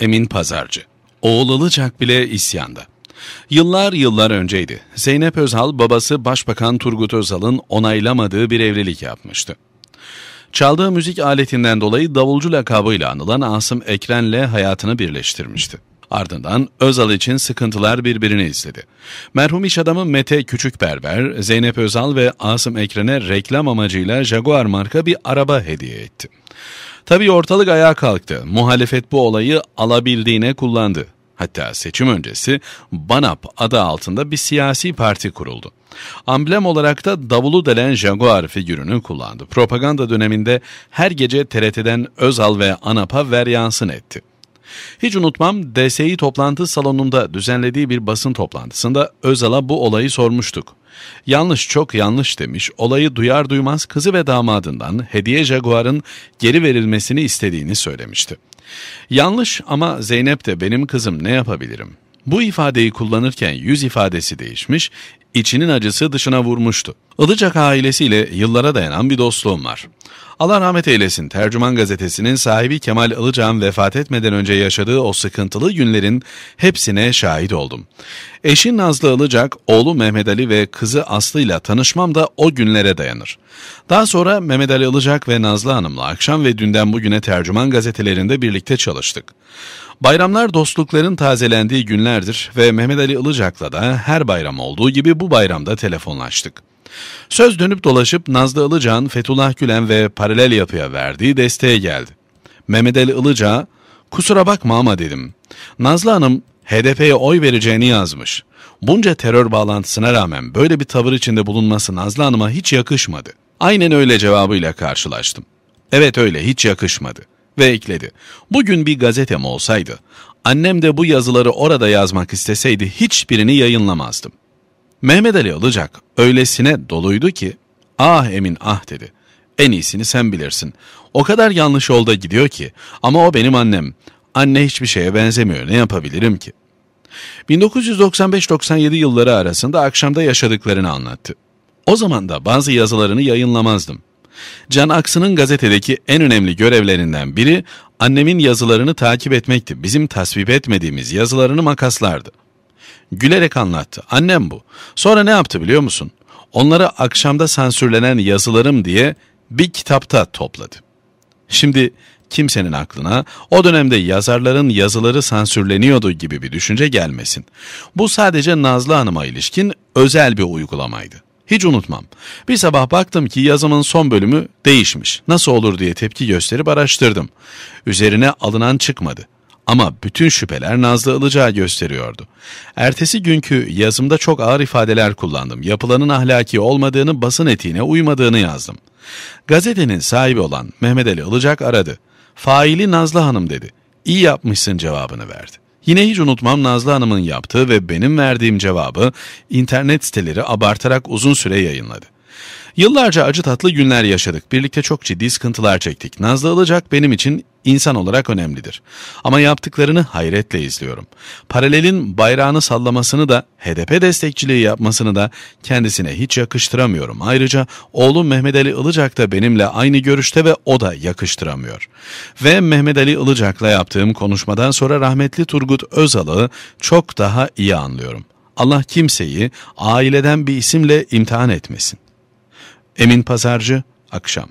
Emin Pazarcı. Oğul bile isyanda. Yıllar yıllar önceydi. Zeynep Özal babası Başbakan Turgut Özal'ın onaylamadığı bir evlilik yapmıştı. Çaldığı müzik aletinden dolayı davulcu lakabıyla anılan Asım Ekren'le hayatını birleştirmişti. Ardından Özal için sıkıntılar birbirini izledi. Merhum iş adamı Mete Küçükberber, Zeynep Özal ve Asım Ekren'e reklam amacıyla Jaguar marka bir araba hediye etti. Tabii ortalık ayağa kalktı. Muhalefet bu olayı alabildiğine kullandı. Hatta seçim öncesi BANAP adı altında bir siyasi parti kuruldu. Amblem olarak da davulu delen Jaguar figürünü kullandı. Propaganda döneminde her gece TRT'den Özal ve ANAP'a ver yansın etti. Hiç unutmam DSİ toplantı salonunda düzenlediği bir basın toplantısında Özal'a bu olayı sormuştuk. Yanlış çok yanlış demiş, olayı duyar duymaz kızı ve damadından hediye Jaguar'ın geri verilmesini istediğini söylemişti. Yanlış ama Zeynep de benim kızım ne yapabilirim? Bu ifadeyi kullanırken yüz ifadesi değişmiş, içinin acısı dışına vurmuştu. Ilıcak ailesiyle yıllara dayanan bir dostluğum var. Allah rahmet eylesin Tercüman Gazetesi'nin sahibi Kemal Ilıcak'ın vefat etmeden önce yaşadığı o sıkıntılı günlerin hepsine şahit oldum. Eşi Nazlı Ilıcak, oğlu Mehmet Ali ve kızı Aslı ile tanışmam da o günlere dayanır. Daha sonra Mehmet Ali Ilıcak ve Nazlı Hanım'la akşam ve dünden bugüne Tercüman gazetelerinde birlikte çalıştık. Bayramlar dostlukların tazelendiği günlerdir ve Mehmet Ali Ilıcak'la da her bayram olduğu gibi bu bayramda telefonlaştık. Söz dönüp dolaşıp Nazlı Ilıcak'ın Fethullah Gülen ve paralel yapıya verdiği desteğe geldi. Mehmet Ali Ilıcak'a kusura bakma ama dedim. Nazlı Hanım HDP'ye oy vereceğini yazmış. Bunca terör bağlantısına rağmen böyle bir tavır içinde bulunması Nazlı Hanım'a hiç yakışmadı. Aynen öyle cevabıyla karşılaştım. Evet öyle hiç yakışmadı. Ve ekledi. Bugün bir gazetem olsaydı, annem de bu yazıları orada yazmak isteseydi hiçbirini yayınlamazdım. Mehmet Ali olacak öylesine doluydu ki, ah Emin ah dedi. En iyisini sen bilirsin. O kadar yanlış yolda gidiyor ki ama o benim annem. Anne hiçbir şeye benzemiyor ne yapabilirim ki? 1995-97 yılları arasında akşamda yaşadıklarını anlattı. O zaman da bazı yazılarını yayınlamazdım. Can Aksı'nın gazetedeki en önemli görevlerinden biri annemin yazılarını takip etmekti. Bizim tasvip etmediğimiz yazılarını makaslardı. Gülerek anlattı. Annem bu. Sonra ne yaptı biliyor musun? Onları akşamda sansürlenen yazılarım diye bir kitapta topladı. Şimdi kimsenin aklına o dönemde yazarların yazıları sansürleniyordu gibi bir düşünce gelmesin. Bu sadece Nazlı Hanım'a ilişkin özel bir uygulamaydı. Hiç unutmam. Bir sabah baktım ki yazımın son bölümü değişmiş. Nasıl olur diye tepki gösterip araştırdım. Üzerine alınan çıkmadı. Ama bütün şüpheler Nazlı Ilıcağı gösteriyordu. Ertesi günkü yazımda çok ağır ifadeler kullandım. Yapılanın ahlaki olmadığını, basın etiğine uymadığını yazdım. Gazetenin sahibi olan Mehmet Ali Ilıcak aradı. Faili Nazlı Hanım dedi. İyi yapmışsın cevabını verdi. Yine hiç unutmam Nazlı Hanım'ın yaptığı ve benim verdiğim cevabı internet siteleri abartarak uzun süre yayınladı. Yıllarca acı tatlı günler yaşadık. Birlikte çok ciddi sıkıntılar çektik. Nazlı Ilıcak benim için insan olarak önemlidir. Ama yaptıklarını hayretle izliyorum. Paralelin bayrağını sallamasını da HDP destekçiliği yapmasını da kendisine hiç yakıştıramıyorum. Ayrıca oğlum Mehmet Ali Ilıcak da benimle aynı görüşte ve o da yakıştıramıyor. Ve Mehmet Ali Ilıcak'la yaptığım konuşmadan sonra rahmetli Turgut Özal'ı çok daha iyi anlıyorum. Allah kimseyi aileden bir isimle imtihan etmesin. Emin Pazarcı, akşam.